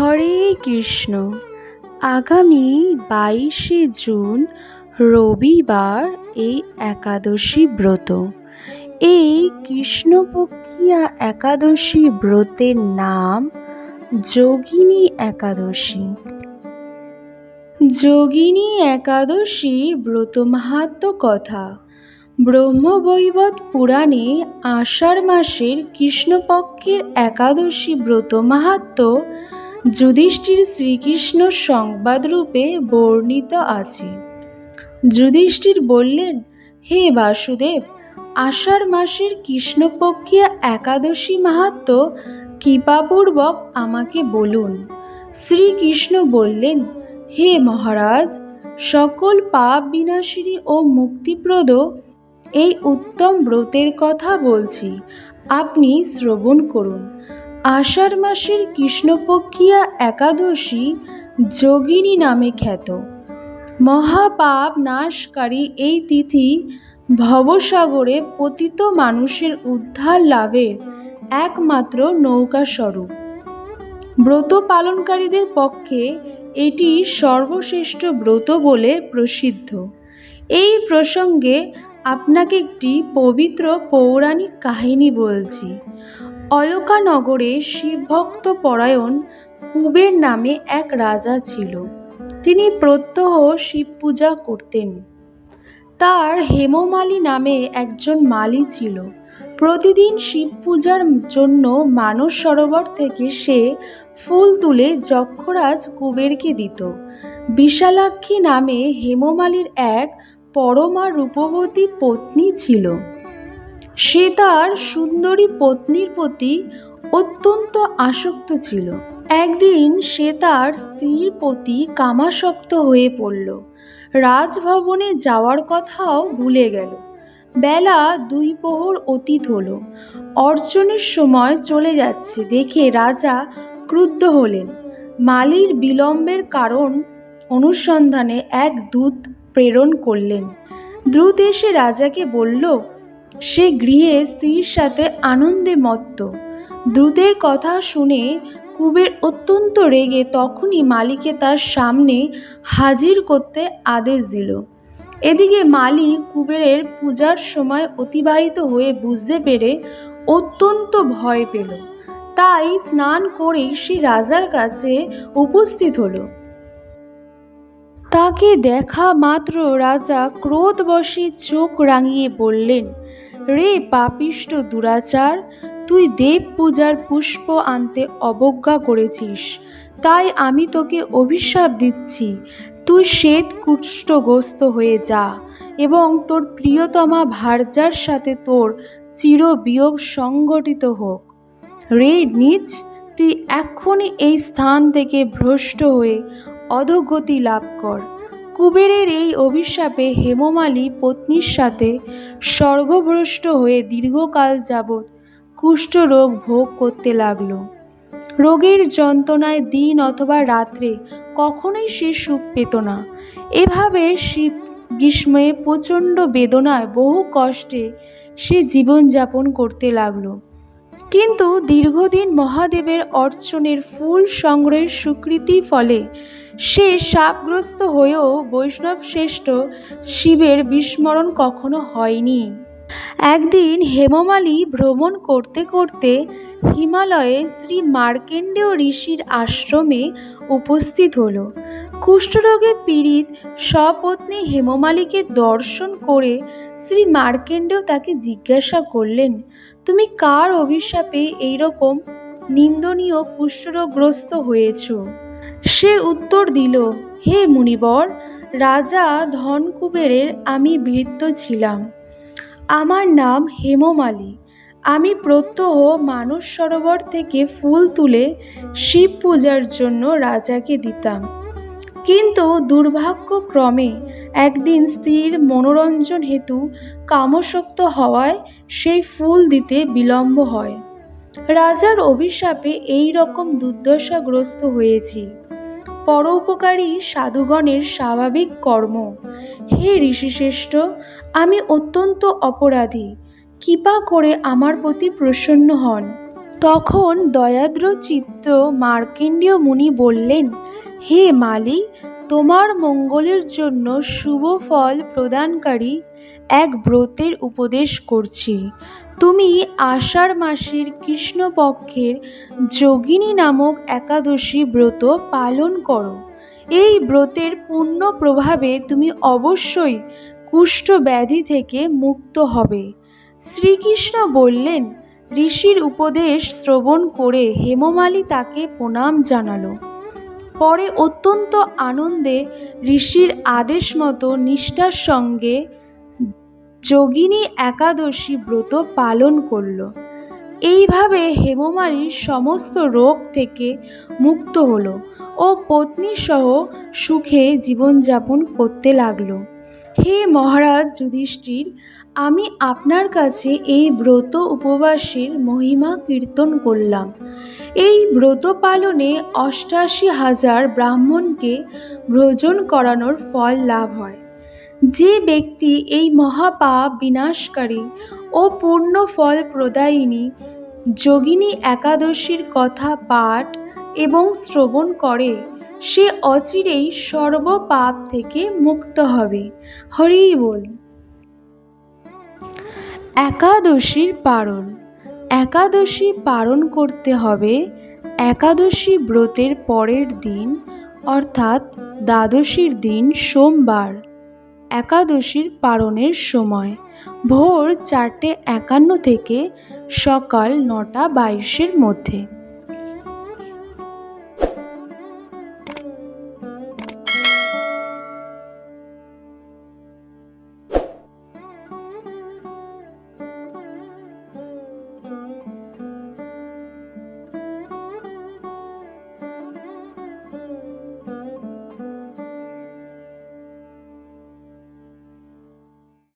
হরে কৃষ্ণ। আগামী বাইশে জুন রবিবার এই একাদশী ব্রত। এই কৃষ্ণপক্ষিয়া একাদশী ব্রতের নাম যোগিনী একাদশী। যোগিনী একাদশীর ব্রত মাহাত্ম কথা। ব্রহ্মবৈবত পুরাণে আষাঢ় মাসের কৃষ্ণপক্ষের একাদশী ব্রত মাহাত্ম যুধিষ্ঠির শ্রীকৃষ্ণ সংবাদরূপে বর্ণিত আছে। যুধিষ্ঠির বললেন, হে বাসুদেব, আষাঢ় মাসের কৃষ্ণপক্ষিয়া একাদশী মাহাত্ম কৃপাপূর্বক আমাকে বলুন। শ্রীকৃষ্ণ বললেন, হে মহারাজ, সকল পাপ বিনাশিনী ও মুক্তিপ্রদ, এই উত্তম ব্রতের কথা বলছি। আপনি শ্রবণ করুন। আষাঢ় মাসের কৃষ্ণপক্ষিয়া একাদশী যোগিনী নামে খ্যাত। মহাপাপ নাশকারী এই তিথি ভবসাগরে পতিত মানুষের উদ্ধার লাভের একমাত্র নৌকা স্বরূপ ব্রত পালনকারীদের পক্ষে এটি সর্বশ্রেষ্ঠ ব্রত বলে প্রসিদ্ধ। এই প্রসঙ্গে আপনাকে একটি পবিত্র পৌরাণিক কাহিনী বলছি। অলকানগরে শিবভক্ত পরায়ণ কুবের নামে এক রাজা ছিল। তিনি প্রত্যহ শিব পূজা করতেন। তার হেমমালী নামে একজন মালি ছিল। প্রতিদিন শিব পূজার জন্য মানস সরোবর থেকে সে ফুল তুলে যক্ষরাজ কুবেরকে দিত। বিশালাক্ষী নামে হেমমালির এক পরমা রূপবতী পত্নী ছিল। সে তার সুন্দরী পত্নীর প্রতি অত্যন্ত আসক্ত ছিল। একদিন সে তার স্ত্রীর প্রতি কামাসক্ত হয়ে পড়ল। রাজভবনে যাওয়ার কথাও ভুলে গেল। বেলা দুই প্রহর অতীত হলো। অর্জনের সময় চলে যাচ্ছে দেখে রাজা ক্রুদ্ধ হলেন। মালির বিলম্বের কারণ অনুসন্ধানে এক দূত প্রেরণ করলেন। দ্রুত এসে রাজাকে বলল সে গৃহে স্ত্রীর সাথে আনন্দে মত্ত। দ্রুতের কথা শুনে কুবের অত্যন্ত রেগে তখনই মালিকে তার সামনে হাজির করতে আদেশ দিল। এদিকে মালিক কুবেরের পূজার সময় অতিবাহিত হয়ে বুঝতে পেরে অত্যন্ত ভয় পেল। তাই স্নান করেই সে রাজার কাছে উপস্থিত হলো। তাকে দেখা মাত্র রাজা ক্রোধবশে চোখ রাঙিয়ে বললেন রে পাপিষ্ট দুরাচার, তুই দেব পূজার পুষ্প আনতে অবজ্ঞা করেছিস। তাই আমি তোকে অভিশাপ দিচ্ছি। তুই শ্বেত কুষ্ঠগ্রস্ত হয়ে যা এবং তোর প্রিয়তমা ভার্যার সাথে তোর চিরবিয়োগ সংগঠিত হোক। রে নিজ তুই এক্ষুনি এই স্থান থেকে ভ্রষ্ট হয়ে অধোগতি লাভ কর। কুবেরের এই অভিশাপে হেমমালী পত্নীর সাথে স্বর্গভ্রষ্ট হয়ে দীর্ঘকাল যাবৎ কুষ্ঠরোগ ভোগ করতে লাগল। রোগের যন্ত্রণায় দিন অথবা রাত্রে কখনোই সে সুখ পেত না। এভাবে শীত গ্রীষ্মে প্রচণ্ড বেদনায় বহু কষ্টে সে জীবনযাপন করতে লাগল। কিন্তু দীর্ঘদিন মহাদেবের অর্চনের ফুল সংগ্রহের স্বীকৃতির ফলে সে শাপগ্রস্ত হয়েও বৈষ্ণব শ্রেষ্ঠ শিবের বিস্মরণ কখনো হয়নি। একদিন হেমমালী ভ্রমণ করতে করতে হিমালয়ে শ্রী মার্কেন্ডেয় ঋষির আশ্রমে উপস্থিত হল। কুষ্ঠরোগে পীড়িত সপত্নী হেমমালীকে দর্শন করে শ্রী মার্কেন্ডেয় তাকে জিজ্ঞাসা করলেন, তুমি কার অভিশাপে এইরকম নিন্দনীয় কুষ্ঠরোগগ্রস্ত হয়েছ? সে উত্তর দিল, হে মুনিবর, রাজা ধনকুবেরের আমি বৃত্ত ছিলাম। আমার নাম হেমমালী। আমি প্রত্যহ মানস সরোবর থেকে ফুল তুলে শিব পূজার জন্য রাজাকে দিতাম। কিন্তু দুর্ভাগ্যক্রমে একদিন স্ত্রীর মনোরঞ্জন হেতু কামশক্ত হওয়ায় সেই ফুল দিতে বিলম্ব হয়। রাজার অভিশাপে এই রকম দুর্দশাগ্রস্ত হয়েছি। পরোপকারী সাধুগণের স্বাভাবিক কর্ম। হে ঋষিশ্রেষ্ঠ, আমি অত্যন্ত অপরাধী। কৃপা করে আমার প্রতি প্রসন্ন হন। তখন দয়াদ্র চিত্ত মার্কেন্ডীয় মুনি বললেন, হে মালি তোমার মঙ্গলের জন্য শুভ ফল প্রদানকারী এক ব্রতের উপদেশ করছি। তুমি আষাঢ় মাসের কৃষ্ণপক্ষের যোগিনী নামক একাদশী ব্রত পালন করো। এই ব্রতের পূর্ণ প্রভাবে তুমি অবশ্যই কুষ্ঠ ব্যাধি থেকে মুক্ত হবে। শ্রীকৃষ্ণ বললেন, ঋষির উপদেশ শ্রবণ করে হেমমালী তাকে প্রণাম জানালো। পরে অত্যন্ত আনন্দে ঋষির আদেশ মতো নিষ্ঠার সঙ্গে যোগিনী একাদশী ব্রত পালন করল। এইভাবে হেমমালির সমস্ত রোগ থেকে মুক্ত হলো ও পত্নীসহ সুখে জীবনযাপন করতে লাগল। হে মহারাজ যুধিষ্ঠির, আমি আপনার কাছে এই ব্রত উপবাসের মহিমা কীর্তন করলাম। এই ব্রত পালনে অষ্টাশি হাজার ব্রাহ্মণকে ভোজন করানোর ফল লাভ হয়। যে ব্যক্তি এই মহাপাপ বিনাশকারী ও পূর্ণ ফল প্রদায়িনী, যোগিনী একাদশীর কথা পাঠ এবং শ্রবণ করে, সে অচিরেই সর্বপাপ থেকে মুক্ত হবে। হরি বল। একাদশীর পারণ। একাদশী পালন করতে হবে একাদশী ব্রতের পরের দিন, অর্থাৎ দ্বাদশীর দিন সোমবার। একাদশীর পালনের সময়, ভোর চারটে একান্ন থেকে সকাল নটা বাইশের মধ্যে।